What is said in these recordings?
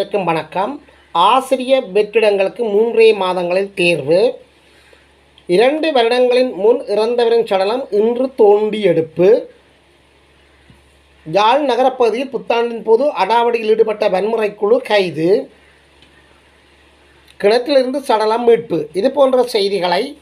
அனைவருக்கும் வணக்கம். ஆசிரிய வெற்றிடங்களுக்கு மூன்றே மாதங்களில் தேர்வு. இரண்டு வருடங்களின் முன் இறந்தவரின் சடலம் இன்று தோண்டி எடுப்பு. யாழ் நகரப்பகுதியில் புத்தாண்டின் போது அடாவடியில் ஈடுபட்ட வன்முறை குழு கைது. கிணற்றிலிருந்து சடலம் மீட்பு. இது போன்ற செய்திகளை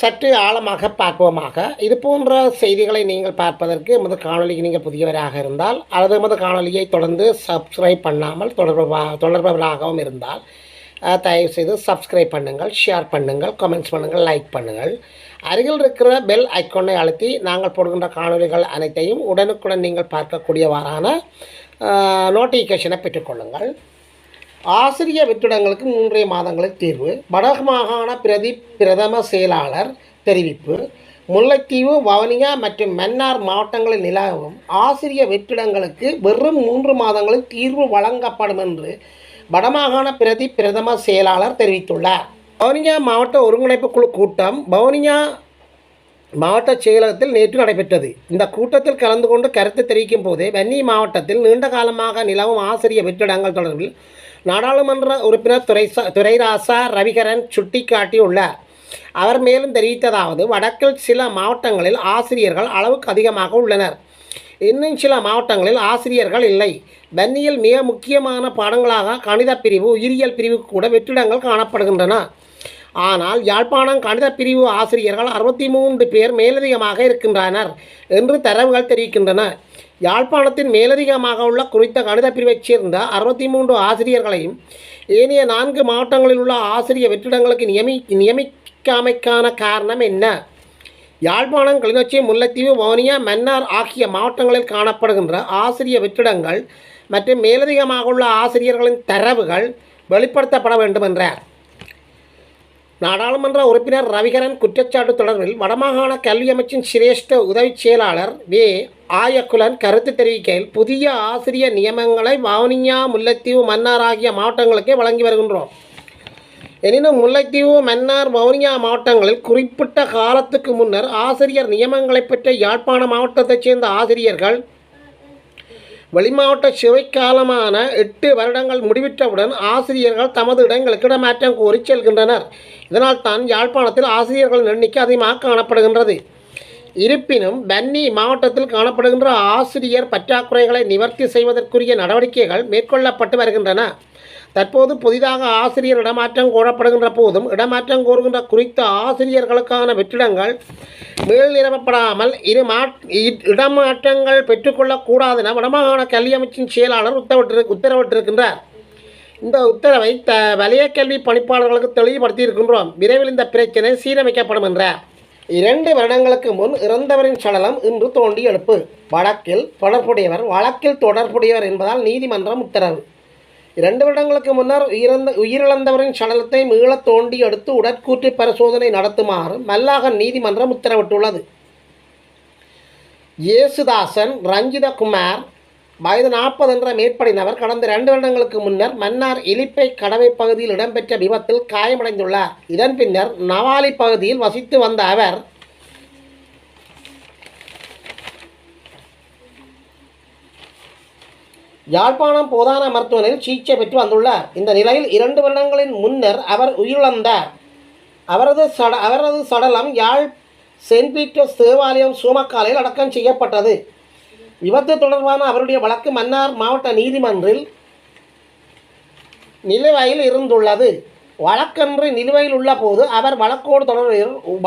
சற்று ஆழமாக பார்ப்போமாக. இது போன்ற செய்திகளை நீங்கள் பார்ப்பதற்கு எமது காணொலிக்கு நீங்கள் புதியவராக இருந்தால் அல்லது எமது காணொலியை தொடர்ந்து சப்ஸ்கிரைப் பண்ணாமல் தொடர்பா தொடர்பவராகவும் இருந்தால் தயவுசெய்து தயவு செய்து சப்ஸ்கிரைப் பண்ணுங்கள் ஷேர் பண்ணுங்கள் கமெண்ட்ஸ் பண்ணுங்கள் லைக் பண்ணுங்கள். அருகில் இருக்கிற பெல் ஐக்கோனை அழுத்தி நாங்கள் போடுகின்ற காணொலிகள் அனைத்தையும் உடனுக்குடன் நீங்கள் பார்க்கக்கூடியவாறான நோட்டிஃபிகேஷனை பெற்றுக்கொள்ளுங்கள். ஆசிரிய வெற்றிடங்களுக்கு மூன்றே மாதங்களில் தீர்வு. வடக்கு மாகாண பிரதி பிரதம செயலாளர் தெரிவிப்பு. முல்லைத்தீவு வவுனியா மற்றும் மன்னார் மாவட்டங்களில் நிலவும் ஆசிரிய வெற்றிடங்களுக்கு வெறும் மூன்று மாதங்களில் தீர்வு வழங்கப்படும் என்று வடமாகாண பிரதி பிரதம செயலாளர் தெரிவித்துள்ளார். வவுனியா மாவட்ட ஒருங்கிணைப்பு குழு கூட்டம் வவுனியா மாவட்ட செயலகத்தில் நேற்று நடைபெற்றது. இந்த கூட்டத்தில் கலந்து கொண்டு கருத்து தெரிவிக்கும் போதே வன்னி மாவட்டத்தில் நீண்ட காலமாக நிலவும் ஆசிரிய வெற்றிடங்கள் தொடர்பில் நாடாளுமன்ற உறுப்பினர் துரை துரைராசா ரவிகரன் சுட்டிக்காட்டியுள்ளார். அவர் மேலும் தெரிவித்ததாவது வடக்கில் சில மாவட்டங்களில் ஆசிரியர்கள் அளவுக்கு அதிகமாக உள்ளனர். இன்னும் சில மாவட்டங்களில் ஆசிரியர்கள் இல்லை. பன்னியில் மிக முக்கியமான பாடங்களாக கணித பிரிவு உயிரியல் பிரிவுக்கு கூட வெற்றிடங்கள் காணப்படுகின்றன. ஆனால் யாழ்ப்பாணம் கணித பிரிவு ஆசிரியர்கள் அறுபத்தி மூன்று பேர் மேலதிகமாக இருக்கின்றனர் என்று தரவுகள் தெரிவிக்கின்றன. யாழ்ப்பாணத்தின் மேலதிகமாக உள்ள குறித்த கணித பிரிவைச் சேர்ந்த அறுபத்தி மூன்று ஆசிரியர்களையும் ஏனைய நான்கு மாவட்டங்களில் உள்ள ஆசிரியர் வெற்றிடங்களுக்கு நியமி நியமிக்காமைக்கான காரணம் என்ன? யாழ்ப்பாணம் கிளிநொச்சி முல்லைத்தீவு வவுனியா மன்னார் ஆகிய மாவட்டங்களில் காணப்படுகின்ற ஆசிரிய வெற்றிடங்கள் மற்றும் மேலதிகமாக உள்ள ஆசிரியர்களின் தரவுகள் வெளிப்படுத்தப்பட வேண்டும் என்றார் நாடாளுமன்ற உறுப்பினர் ரவிகரன் குற்றச்சாட்டு தொடர்பில் வடமாகாண கல்வி அமைச்சின் சிரேஷ்ட உதவிச் செயலாளர் வே. ஆயக்குலன் கருத்து தெரிவிக்கையில் புதிய ஆசிரியர் நியமங்களை வவுனியா முல்லைத்தீவு மன்னார் ஆகிய மாவட்டங்களுக்கே வழங்கி வருகின்றோம். எனினும் முல்லைத்தீவு மன்னார் வவுனியா மாவட்டங்களில் குறிப்பிட்ட காலத்துக்கு முன்னர் ஆசிரியர் நியமங்களை பெற்ற யாழ்ப்பாண மாவட்டத்தைச் சேர்ந்த ஆசிரியர்கள் வெளிமாவட்ட சிறைக்காலமான எட்டு வருடங்கள் முடிவிட்டவுடன் ஆசிரியர்கள் தமது இடங்களுக்கு இடமாற்றம் கோரி செல்கின்றனர். இதனால் தான் யாழ்ப்பாணத்தில் ஆசிரியர்களின் எண்ணிக்கை அதிகமாக காணப்படுகின்றது. இருப்பினும் பன்னி மாவட்டத்தில் காணப்படுகின்ற ஆசிரியர் பற்றாக்குறைகளை நிவர்த்தி செய்வதற்குரிய நடவடிக்கைகள் மேற்கொள்ளப்பட்டு வருகின்றன. தற்போது புதிதாக ஆசிரியர் இடமாற்றம் கோரப்படுகின்ற போதும் இடமாற்றம் கோருகின்ற குறித்த ஆசிரியர்களுக்கான வெற்றிடங்கள் மேல் நிரப்பப்படாமல் இரு மா இடமாற்றங்கள் பெற்றுக்கொள்ளக்கூடாது என வடமாகாண கல்வி அமைச்சின் செயலாளர் உத்தரவிட்டு உத்தரவிட்டிருக்கின்றார். இந்த உத்தரவை த வலய கல்வி பணிப்பாளர்களுக்கு தெளிவுபடுத்தியிருக்கின்றோம். விரைவில் இந்த பிரச்சனை சீரமைக்கப்படும் என்றார் இரண்டு வருடங்களுக்கு முன் இறந்தவரின் சடலம் இன்று தோண்டி எடுப்பு வழக்கில் தொடர்புடையவர் வழக்கில் தொடர்புடையவர் என்பதால் நீதிமன்றம் உத்தரவு. இரண்டு வருடங்களுக்கு முன்னர் உயிரிழந்த உயிரிழந்தவரின் சடலத்தை மீளத் தோண்டி எடுத்து உடற்கூற்று பரிசோதனை நடத்துமாறு மல்லாகன் நீதிமன்றம் உத்தரவிட்டுள்ளது. இயேசுதாசன் ரஞ்சிதகுமார் வயது நாற்பது என்ற மேற்படினவர் கடந்த இரண்டு வருடங்களுக்கு முன்னர் மன்னார் இலிப்பை கடவை பகுதியில் இடம்பெற்ற விபத்தில் காயமடைந்துள்ளார். இதன் பின்னர் நவாலி பகுதியில் வசித்து வந்த அவர் யாழ்ப்பாணம் போதான மருத்துவமனையில் சிகிச்சை பெற்று வந்துள்ளார். இந்த நிலையில் இரண்டு வருடங்களின் முன்னர் அவர் உயிரிழந்தார். அவரது சட அவரது சடலம் யாழ் செயின்ட் பீட்டர்ஸ் தேவாலயம் சோமக்காலையில் அடக்கம் செய்யப்பட்டது. விபத்து தொடர்பான அவருடைய வழக்கு மன்னார் மாவட்ட நீதிமன்றில் நிலுவையில் இருந்துள்ளது. வழக்கன்று நிலுவையில் உள்ள போது அவர் வழக்கோடு தொடர்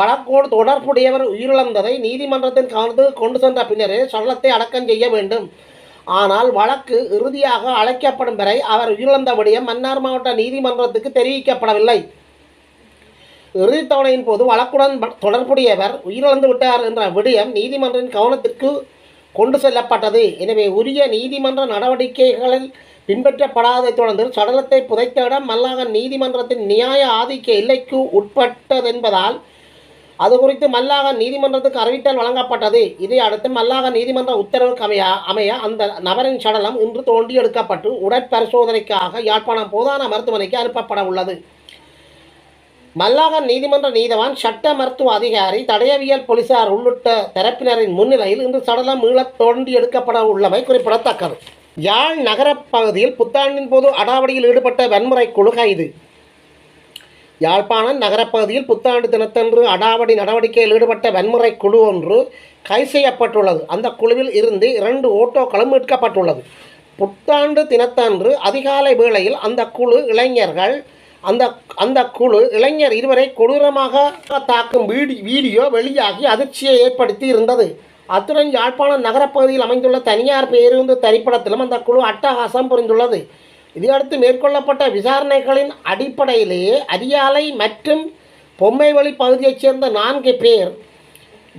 வழக்கோடு தொடர்புடையவர் உயிரிழந்ததை நீதிமன்றத்தின் கவனத்துக்கு கொண்டு சென்ற பின்னரே சடலத்தை அடக்கம் செய்ய வேண்டும். ஆனால் வழக்கு இறுதியாக அழைக்கப்படும் வரை அவர் உயிரிழந்த விடயம் மன்னார் மாவட்ட நீதிமன்றத்துக்கு தெரிவிக்கப்படவில்லை. இறுதித் தவணையின் போது வழக்குடன் தொடர்புடையவர் உயிரிழந்து விட்டார் என்ற விடயம் நீதிமன்றின் கவனத்திற்கு கொண்டு செல்லப்பட்டது. எனவே உரிய நீதிமன்ற நடவடிக்கைகளில் பின்பற்றப்படாததைத் தொடர்ந்து சடலத்தை புதைத்த இடம் மல்லாகன் நீதிமன்றத்தின் நியாய ஆதிக்க எல்லைக்கு உட்பட்டதென்பதால் அது குறித்து மல்லாக நீதிமன்றத்துக்கு அறிவித்தல் வழங்கப்பட்டது. இதை அடுத்து மல்லாக நீதிமன்ற உத்தரவுக்கு அமைய அமைய அந்த நபரின் சடலம் இன்று தோண்டி எடுக்கப்பட்டு உடற்பரிசோதனைக்காக யாழ்ப்பாணம் போதான மருத்துவமனைக்கு அனுப்பப்பட உள்ளது. மல்லாகன் நீதிமன்ற நீதவான் சட்ட மருத்துவ அதிகாரி தடயவியல் போலீசார் உள்ளிட்ட தரப்பினரின் முன்னிலையில் இன்று சடலம் மீளத் தோண்டி எடுக்கப்பட உள்ளமை குறிப்பிடத்தக்கது. யாழ் நகரப் பகுதியில் புத்தாண்டின் போது அடாவடியில் ஈடுபட்ட வன்முறை குழு கைது. யாழ்ப்பாணம் நகரப்பகுதியில் புத்தாண்டு தினத்தன்று அடாவடி நடவடிக்கையில் ஈடுபட்ட வன்முறை குழு ஒன்று கைது செய்யப்பட்டுள்ளது. அந்த குழுவில் இருந்து இரண்டு ஓட்டோக்களும் மீட்கப்பட்டுள்ளது. புத்தாண்டு தினத்தன்று அதிகாலை வேளையில் அந்த குழு இளைஞர்கள் அந்த அந்த குழு இளைஞர் இருவரை கொடூரமாக தாக்கும் வீடி வீடியோ வெளியாகி அதிர்ச்சியை ஏற்படுத்தி இருந்தது. அத்துடன் யாழ்ப்பாணம் நகரப்பகுதியில் அமைந்துள்ள தனியார் பேருந்து திரைப்படத்திலும் அந்த குழு அட்டகாசம் புரிந்துள்ளது. இதையடுத்து மேற்கொள்ளப்பட்ட விசாரணைகளின் அடிப்படையிலேயே அரியாலை மற்றும் பொம்மைவழி பகுதியைச் சேர்ந்த நான்கு பேர்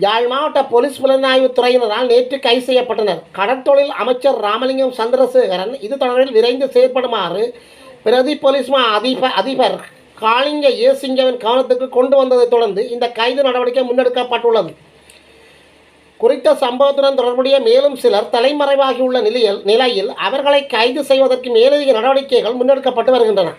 யாழ் மாவட்ட போலீஸ் புலனாய்வு துறையினரால் நேற்று கைது செய்யப்பட்டனர். கடற்தொழில் அமைச்சர் ராமலிங்கம் சந்திரசேகரன் இது தொடர்பில் விரைந்து செயற்படுமாறு பிரதி போலீஸ் மா அதிபர் அதிபர் காளிங்க ஏசிங்கவின் கவனத்துக்கு கொண்டு வந்ததைத் தொடர்ந்து இந்த கைது நடவடிக்கை முன்னெடுக்கப்பட்டுள்ளது. குறித்த சம்பவத்துடன் தொடர்புடைய மேலும் சிலர் தலைமறைவாகியுள்ள நிலையில் நிலையில் அவர்களை கைது செய்வதற்கு மேலதிக நடவடிக்கைகள் முன்னெடுக்கப்பட்டு வருகின்றன.